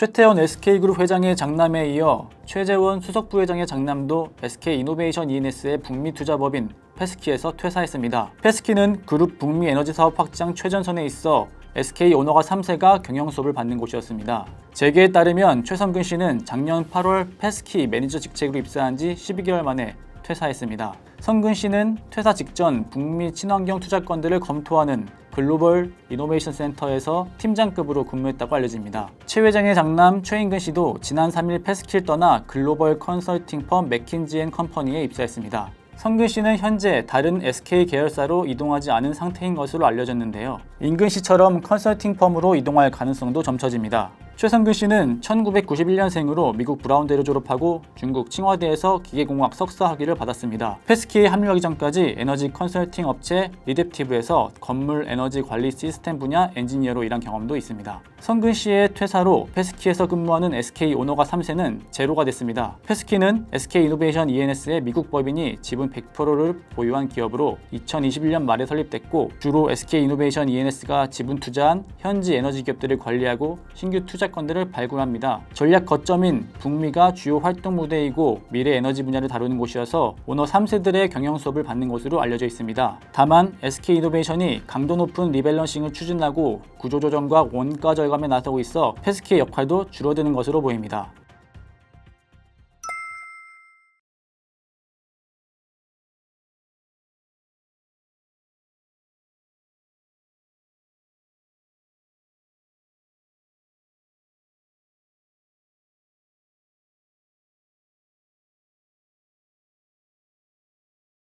최태원 SK그룹 회장의 장남에 이어 최재원 수석 부회장의 장남도 SK이노베이션 ENS의 북미 투자법인 페스키에서 퇴사했습니다. 페스키는 그룹 북미 에너지 사업 확장 최전선에 있어 SK 오너가 3세가 경영 수업을 받는 곳이었습니다. 재계에 따르면 최성근 씨는 작년 8월 페스키 매니저 직책으로 입사한 지 12개월 만에 퇴사했습니다. 성근 씨는 퇴사 직전 북미 친환경 투자건들을 검토하는 글로벌 이노베이션 센터에서 팀장급으로 근무했다고 알려집니다. 최 회장의 장남 최인근 씨도 지난 3일 페스키를 떠나 글로벌 컨설팅 펌 맥킨지 앤 컴퍼니에 입사했습니다. 성근 씨는 현재 다른 SK 계열사로 이동하지 않은 상태인 것으로 알려졌는데요. 인근 씨처럼 컨설팅 펌으로 이동할 가능성도 점쳐집니다. 최성근 씨는 1991년생으로 미국 브라운대를 졸업하고 중국 칭화대에서 기계공학 석사 학위를 받았습니다. 페스키에 합류하기 전까지 에너지 컨설팅 업체 리댑티브에서 건물 에너지 관리 시스템 분야 엔지니어로 일한 경험도 있습니다. 성근 씨의 퇴사로 페스키에서 근무하는 SK 오너가 3세는 제로가 됐습니다. 페스키는 SK 이노베이션 ENS의 미국 법인이 지분 100%를 보유한 기업으로 2021년 말에 설립됐고 주로 SK 이노베이션 ENS가 지분 투자한 현지 에너지 기업들을 관리하고 신규 투자 건들을 발굴합니다. 전략 거점인 북미가 주요 활동 무대이고 미래 에너지 분야를 다루는 곳이어서 오너 3세들의 경영 수업을 받는 곳으로 알려져 있습니다. 다만 SK 이노베이션이 강도 높은 리밸런싱을 추진하고 구조조정과 원가 절감에 나서고 있어 페스키의 역할도 줄어드는 것으로 보입니다.